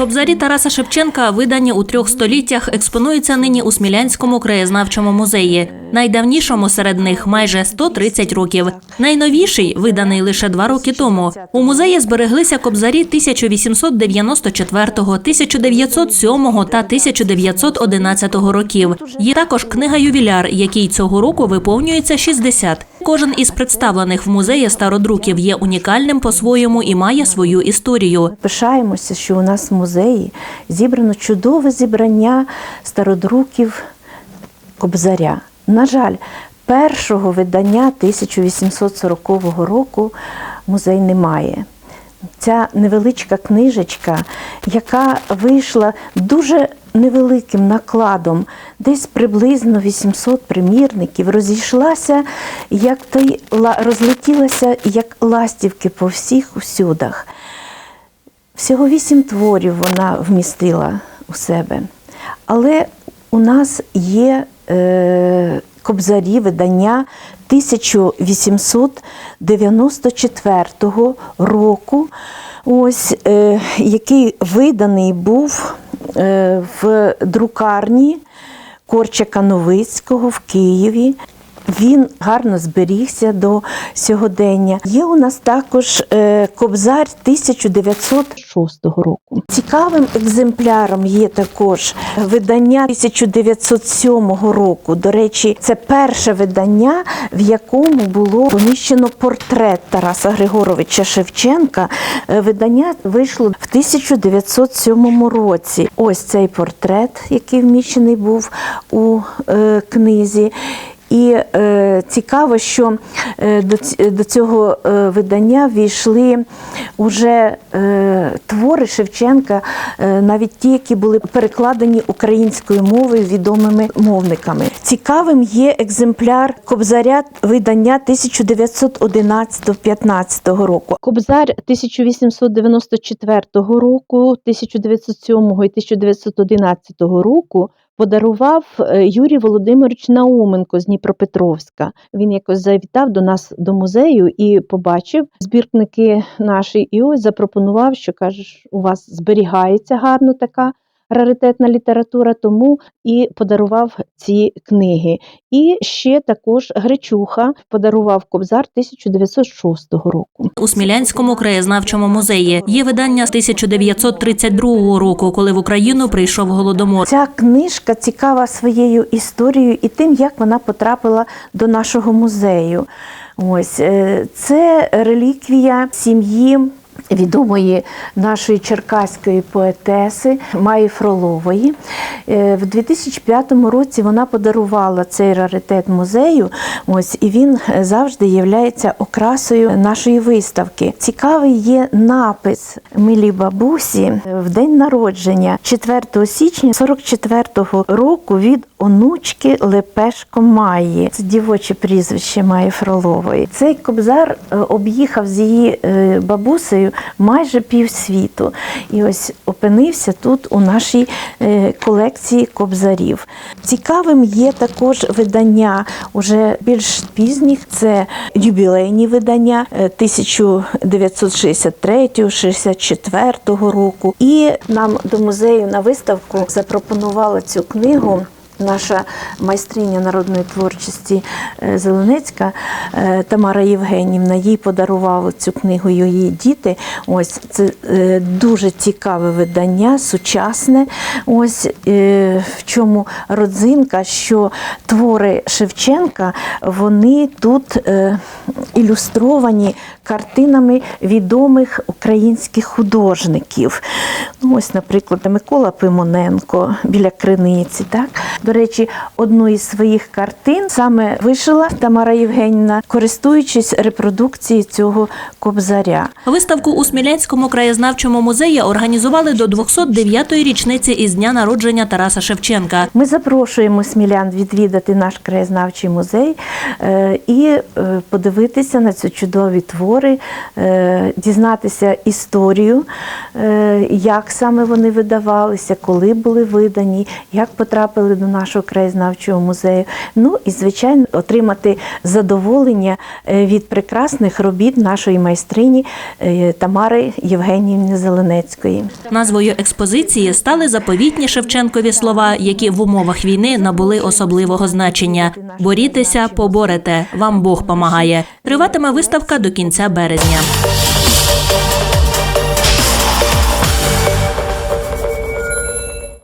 Кобзарі Тараса Шевченка, видані у трьох століттях, експонуються нині у Смілянському краєзнавчому музеї. Найдавнішому серед них майже 130 років. Найновіший виданий лише два роки тому. У музеї збереглися кобзарі 1894, 1907 та 1911 років. Є також книга ювіляр, який цього року виповнюється 60. Кожен із представлених в музеї стародруків є унікальним по-своєму і має свою історію. Пишаємося, що у нас в музеї зібрано чудове зібрання стародруків Кобзаря. На жаль, першого видання 1840 року музей не має. Ця невеличка книжечка, яка вийшла дуже невеликим накладом, десь приблизно 800 примірників, розійшлася, як той ла- розлетілася, як ластівки по всіх усюдах. Всього вісім творів вона вмістила у себе. Але у нас є е, кобзарі видання 1894 року, ось, е, який виданий був в друкарні Корчака Новицького в Києві. Він гарно зберігся до сьогодення. Є у нас також е, кобзар 1906 року. Цікавим екземпляром є також видання 1907 року. До речі, це перше видання, в якому було поміщено портрет Тараса Григоровича Шевченка. Е, Видання вийшло в 1907 році. Ось цей портрет, який вміщений був у е, книзі. І е, цікаво, що е, до, до цього е, видання війшли уже е, твори Шевченка, е, навіть ті, які були перекладені українською мовою відомими мовниками. Цікавим є екземпляр Кобзаря видання 1911-15 року. Кобзар 1894 року, 1907 і 1911 року подарував е, Юрій Володимирович Науменко з Дніпропетровська. Він якось завітав до нас до музею і побачив збірники наші, і ось запропонував, що кажеш, у вас зберігається гарно така. Раритетна література, тому і подарував ці книги. І ще також Гречуха подарував Кобзар 1906 року. У Смілянському краєзнавчому музеї є видання з 1932 року, коли в Україну прийшов голодомор. Ця книжка цікава своєю історією і тим, як вона потрапила до нашого музею. Ось е, це реліквія сім'ї. Відомої нашої черкаської поетеси Маї Фролової. Е, В 2005 році вона подарувала цей раритет музею. Ось і він е, завжди є окрасою нашої виставки. Цікавий є напис Милі бабусі е, в день народження 4 січня 44-го року від онучки Лепешко Маї. Це дівоче прізвище Маї Фролової. Цей кобзар е, об'їхав з її е, бабусею майже півсвіту. І ось опинився тут у нашій е, колекції кобзарів. Цікавим є також видання уже більш пізніх. Це юбілейні видання е, 1963-64 року. І нам до музею на виставку запропонувала цю книгу. Наша майстриня народної творчості е, Зеленецька е, Тамара Євгенівна їй подарувала цю книгу її діти. Ось це е, дуже цікаве видання, сучасне. Ось в чому родзинка, що твори Шевченка вони тут ілюстровані картинами відомих українських художників. Ну, ось, наприклад, Микола Пимоненко біля криниці. Так? До речі, одну із своїх картин саме вишила Тамара Євгенівна, користуючись репродукцією цього кобзаря. Виставку у Смілянському краєзнавчому музеї організували до 209-ї річниці із дня народження Тараса Шевченка. Ми запрошуємо смілян відвідати наш краєзнавчий музей е, і е, подивитися на ці чудові твори, е, дізнатися історію, як саме вони видавалися, коли були видані, як потрапили до нашого краєзнавчого музею. Ну і звичайно отримати задоволення е, від прекрасних робіт нашої майстрині е, Тамари Євгенівни Зеленецької. Назвою експозиції стали заповітні Шевченкові слова, які в умовах війни набули особливого значення: борітеся, поборете. Вам Бог помагає. Триватиме виставка до кінця березня.